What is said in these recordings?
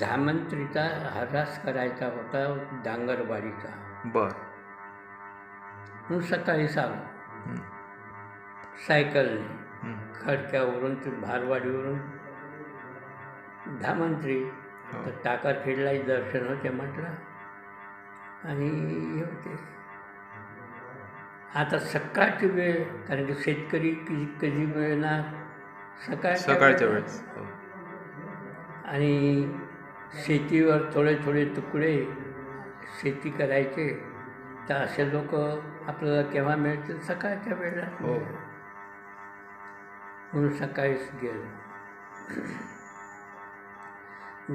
धामंत्रीचा harass करायचा होता डांगरवाडीचा बर म्हणून आलो हं. सायकलने हं. खडक्यावरून ते भारवाडीवरून धामंत्री हो. तर टाकाखेडलाही दर्शन होते म्हटलं आणि हे होते आता सकाळची वेळ कारण की शेतकरी कधी कधी मिळणार सकाळच्या सकाळच्या वेळेस. वेळेस हो. आणि शेतीवर थोडे थोडे तुकडे शेती करायचे तर असे लोक आपल्याला केव्हा मिळतील? सकाळच्या वेळेला. हो. म्हणून सकाळीच गेलो.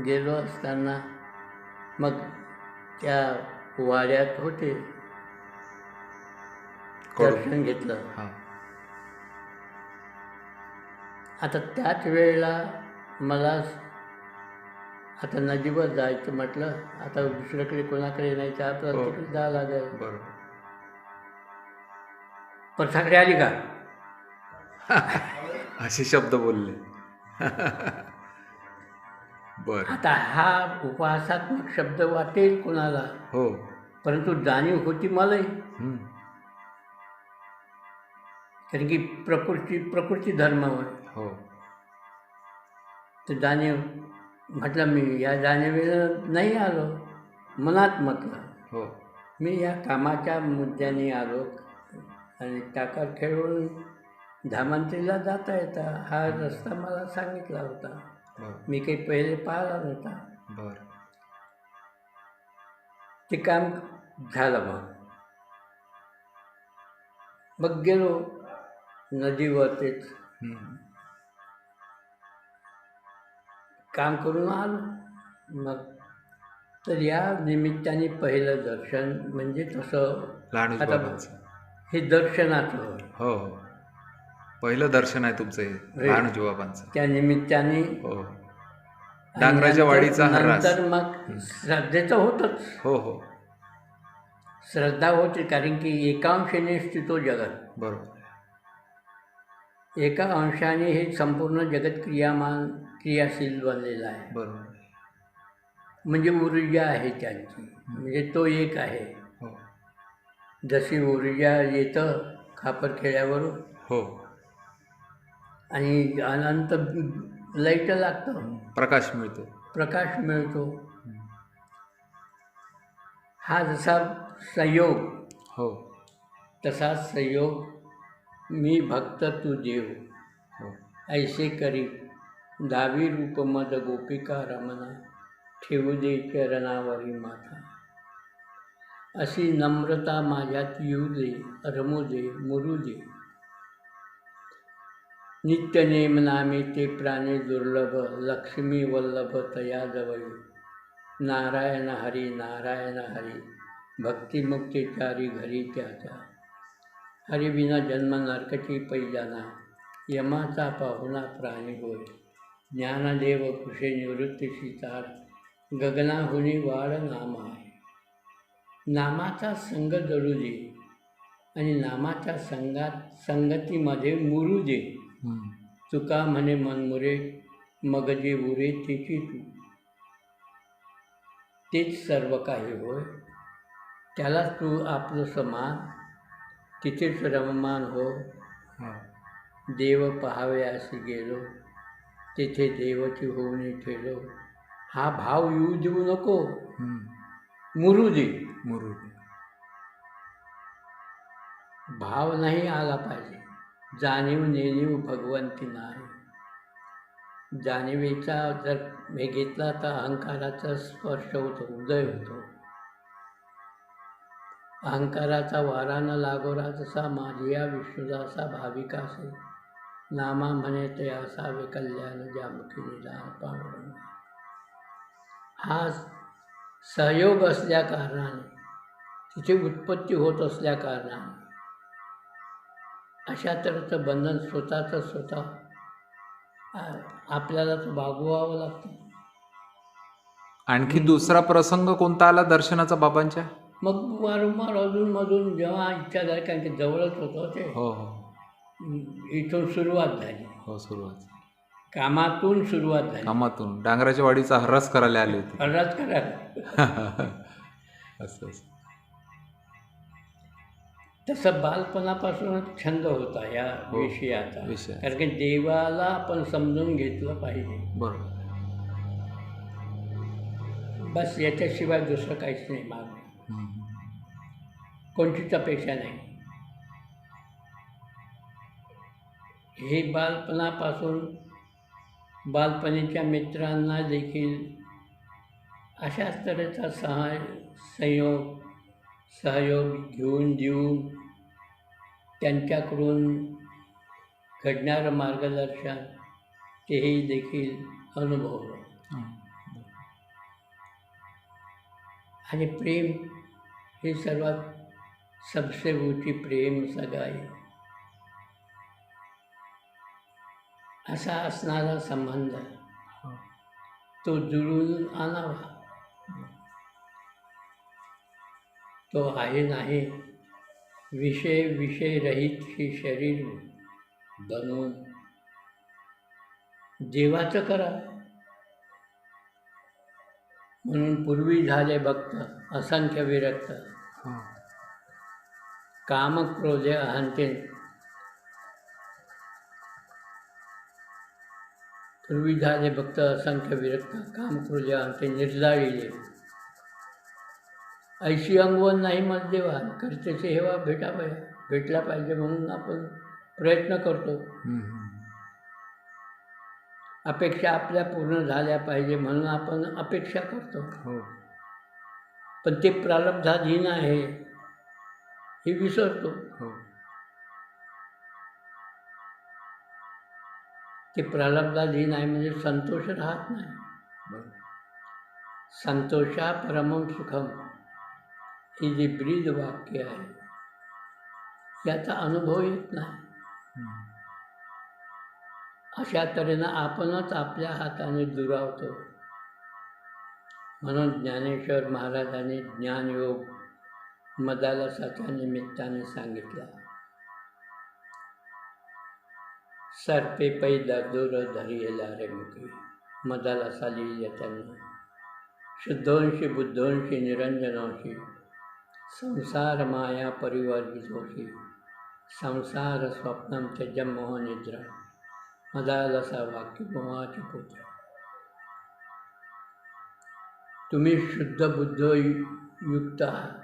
गेलो असताना मग त्या वाड्यात होते. दर्शन घेतलं. हां. आता त्याच वेळेला मला आता नदीवर जायचं म्हटलं आता दुसऱ्याकडे कोणाकडे नाही तर आपल्याला हो. तिकडे जावं लागेल. बरोबर. पथाकडे आली का? असे शब्द बोलले. बर. आता हा उपहासात्मक शब्द वाटेल कोणाला? हो. परंतु जाणीव होती मलाही. हं. कारण की प्रकृती प्रकृती धर्मावर. हो. तर जाणीव म्हटलं मी या जाणीवेला नाही आलो. मनात म्हटलं हो. मी या कामाच्या मुद्द्याने आलो आणि टाका खेळून धामांत्रीला जाता येता हा रस्ता मला सांगितला होता. बर मी काही पहिले पाहिला नव्हता. बर. ते काम झालं मग मग गेलो नदीवर तेच काम करून आलो. मग तर या निमित्ताने पहिलं दर्शन म्हणजे तसं आता हे दर्शनाचं. हो हो. पहिलं दर्शन आहे तुमचं हे लहानूजी बाबांचं. त्या निमित्ताने हो. डांगराच्या वाडीचा नंतर मग श्रद्धेचं होतंच. हो हो. श्रद्धा होती कारण की एका अंशाने स्थितो जगत. बरोबर. एका अंशाने हे संपूर्ण जगत क्रियामान क्रियाशील बनलेलं आहे. बरोबर. म्हणजे ऊर्जा आहे त्यांची. म्हणजे तो एक आहे. हो. जशी ऊर्जा येतं खापर खेळ्यावरून हो. आणि अनंत लाइट लागतं. प्रकाश मिळतो. प्रकाश मिळतो. हा जसा संयोग. हो. तसा संयोग मी भक्त तू देव. हो. ऐसे करी दावी रूप मद गोपिका रमना ठेवू दे चरणावरी माता. अशी नम्रता माझ्यात येऊ दे रमू दे मुरू दे. नित्य नेम नामे ते प्राणी दुर्लभ लक्ष्मी वल्लभ तया जवळी नारायण हरी नारायण हरी भक्तिमुक्तीचारी घरी त्याचा. हरिविना जन्म नरकची पैजाना यमाचा पाहुणा प्राणी होय. ज्ञानदेव कुशे निवृत्तीशी तार गगनाहुनी वाढ नाम आहे नामाचा संग जडू दे आणि नामाच्या संगात संगतीमध्ये मुरू दे. तुका म्हणे मनमुरे मग जे उरे तिची तू. तेच सर्व काही होय. त्याला तू आपलं समान तिथेच रममान हो. हो. देव पहावे असे गेलो. तेथे देवची होऊन ठेलो हा भाव येऊ देऊ नको. हं. मुरू दे मुरुड भाव नाही आला पाहिजे. जाणीव नेणीव भगवंती नाही. जाणीवेचा जर हे घेतला तर अहंकाराचा स्पर्श होतो उदय होतो. अहंकाराचा वारा न लागोरा जसा माझिया विष्णुदासा भाविका असे नामा म्हणे ते असावे कल्याण जामकी निदान पांडुरंग हा सहयोग असल्या कारणाने तिची उत्पत्ती होत असल्या कारणाने अशा तऱ्हेचं बंधन स्वतःचं स्वतः आ- आपल्यालाच भागवावं लागतं। आणखी दुसरा प्रसंग कोणता आला दर्शनाचा बाबांच्या? मग वारंवार अधूनमधून जेव्हा इच्छा झाली कारण की जवळच होतं ते हो हो. इथून सुरुवात झाली. हो सुरुवात. कामातून सुरुवात झाली. कामातून. डांगराच्या वाडीचा हर्रास करायला आले होते. खरंच करायला असं असं. तसं बालपणापासूनच छंद होता या हो, विषयाचा. विषयाचा. कारण की देवाला आपण समजून घेतलं पाहिजे. बरोबर. बस याच्याशिवाय दुसरं काहीच नाही मागणं हम्म. कोणतीच अपेक्षा नाही. हे बालपणापासून बालपणीच्या मित्रांना देखील अशाच तऱ्हेचा सहाय संयोग सहयोग घेऊन देऊन त्यांच्याकडून घडणारं मार्गदर्शन तेही देखील अनुभवलं. आणि प्रेम हे सर्वात सबसे ऊंची प्रेम सगाई असा असणारा संबंध हो. तो जुळून आणावा तो आहे नाही विषय विषय रहित ही शरीर बनवून देवाचं करा म्हणून पूर्वी झाले भक्त असंख्य विरक्त. काम क्रोधे अहंते पूर्वी झाले भक्त असंख्य विरक्त काम क्रोधे अहंते निर्जाळीले ऐशी अंगवण नाही मत देवा करतेचे हेवा भेटा पाहिजे भेटला पाहिजे म्हणून आपण प्रयत्न करतो. अपेक्षा आपल्या पूर्ण झाल्या पाहिजे म्हणून आपण अपेक्षा करतो. हो. पण ते प्रारब्धाधीन आहे हे विसरतो. हो. ते प्रारब्धाधीन आहे म्हणजे संतोष राहत नाही. संतोषा परमं सुखम ही जी ब्रीद वाक्य आहे याचा अनुभव येत नाही. अशा तऱ्हेनं आपणच आपल्या हाताने दुरावतो. म्हणून ज्ञानेश्वर महाराजांनी ज्ञानयोग मदालसाच्या निमित्ताने सांगितला. सर्पे पै दादोर धरियला रे मुखी मदालसा साली त्यांनी शुद्धोंशी बुद्धोंशी निरंजनोशी. संसार माया परिवर्जितोशी संसार स्वप्नं त्यज मोह निद्रा मदालसा वाक्य मोहाचे पुत्र. तुम्ही शुद्ध बुद्ध यु- युक्त आहात.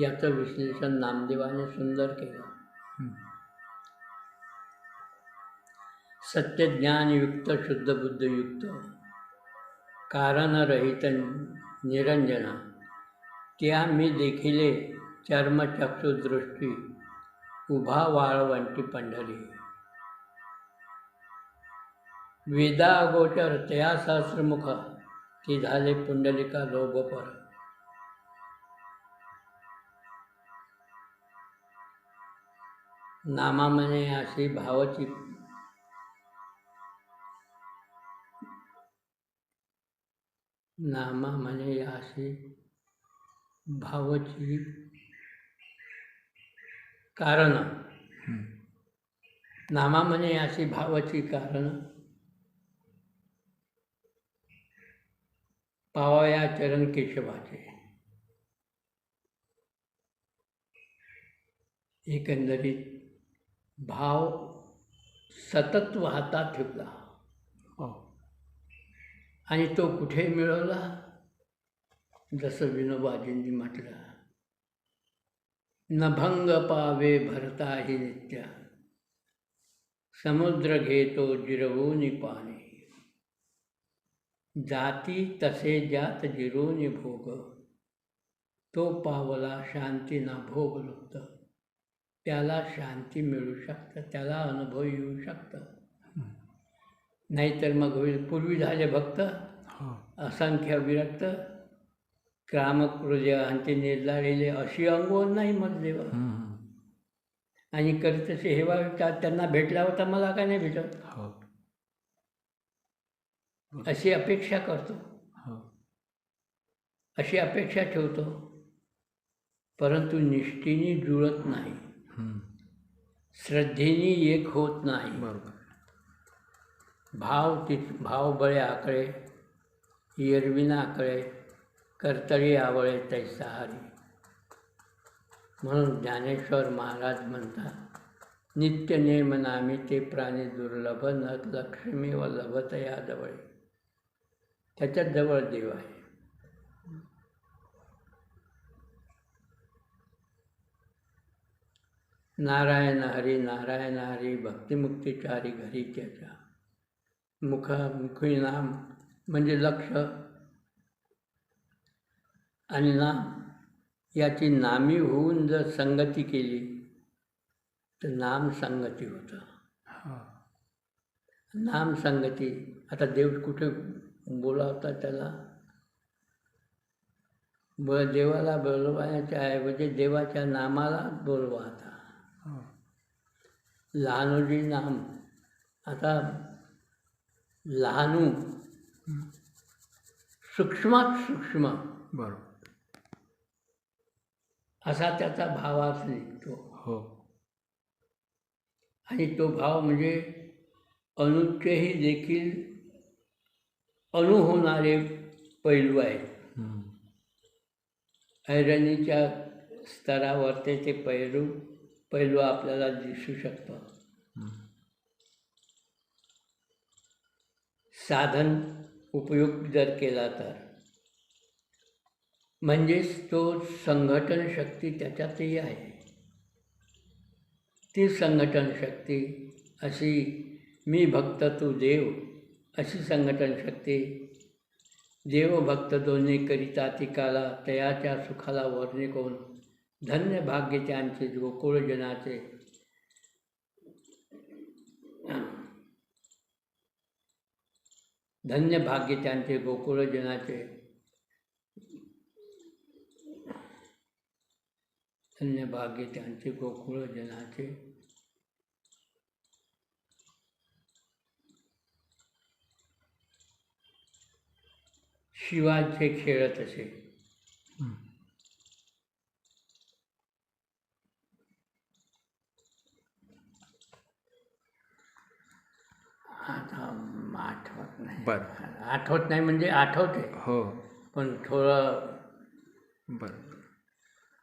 याचं विश्लेषण नामदेवाने सुंदर केलं. सत्यज्ञानयुक्त शुद्ध बुद्धयुक्त कारणरहित निरंजना. त्या मी देखिले चर्मचक्षुदृष्टी उभा वाळवंटी पंढरी. वेदा अगोचर तया सहस्रमुख ती झाले पुंडलिका लोभपर. नामामने अशी भावची नामा म्हणे अशी भावाची कारण. नामा म्हणे अशी भावाची कारण. पावया चरण केशवाचे. एकंदरीत भाव सतत वाहता ठेवला. आणि तो कुठे मिळवला? जसं विनोबाजींनी म्हटलं. नभंग पावे भरता ही नित्या. समुद्र घेतो जिरवून पाणी. जाती तसे जात जिरून भोग. तो पावला शांती ना भोग लुप्त त्याला शांती मिळू शकतं त्याला अनुभव येऊ शकतं. नाहीतर मग होईल पूर्वी झाले भक्त असंख्य विरक्त क्रामक्रोज अंते निर्धारिले अशी अंगवण नाही मग देवा. आणि करीतसे हेवा त्यांना भेटला होता मला का नाही भेटत? हो. अशी अपेक्षा करतो. हो. अशी अपेक्षा ठेवतो परंतु निष्ठेने जुळत नाही. श्रद्धेने एक होत नाही. बरोबर. भाव ति भाव बळे आकळे येरविना आकळे कर्तळी आवळे तैसा हरी. म्हणून ज्ञानेश्वर महाराज म्हणतात नित्य नेम नामी ते प्राणी दुर्लभ न लक्ष्मी व लभत याजवळ. त्याच्यात जवळ देव आहे. नारायण हरी नारायण हरी भक्तिमुक्तीचारी घरी त्याच्या. मुख मुखी नाम म्हणजे लक्ष आणि नाम. याची नामी होऊन जर संगती केली तर नाम संगती होतं. नाम संगती. आता देव कुठे बोलावता त्याला? ब देवाला बोलवण्याच्या ऐवजी देवाच्या नामाला बोलवा आता. लहानोजी नाम. आता लहानू. सूक्ष्मात सूक्ष्म. बरोबर. असा त्याचा भावार्थ निघतो हो. आणि तो भाव म्हणजे अणूचेही देखील अणु होणारे पैलू आहेत. ऐरणीच्या स्तरावरचे ते पैलू पैलू आपल्याला दिसू शकतं हम्म. साधन उपयोग जर केला तर. म्हणजेच तो संघटन शक्ती त्याच्यातही आहे. ती संघटन शक्ती अशी मी भक्त तू देव अशी संघटन शक्ती. देव भक्त दोन्ही करिता तिकाला तयाच्या सुखाला वर्णे कोण? धन्य भाग्य त्यांचे गोकुळजनाचे धन्य भाग्य त्यांचे गोकुळजनाचे धन्य भाग्य त्यांचे गोकुळजनाचे शिवाचे खेळत असे हम्म. आता आठवत नाही बरं. आठवत नाही म्हणजे आठवते. हो. पण थोडं बरं.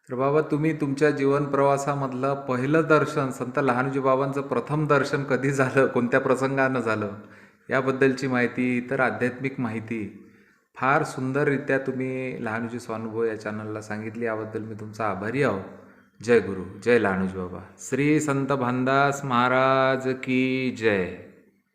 तर बाबा तुम्ही तुमच्या जीवन प्रवासामधलं पहिलं दर्शन संत लहानजी बाबांचं प्रथम दर्शन कधी झालं कोणत्या प्रसंगानं झालं याबद्दलची माहिती इतर आध्यात्मिक माहिती फार सुंदररित्या तुम्ही लहानूजी स्वानुभव या चॅनलला सांगितली याबद्दल मी तुमचा आभारी आहो. जय गुरु जय लहानूजी बाबा. श्री संत भानदास महाराज की जय.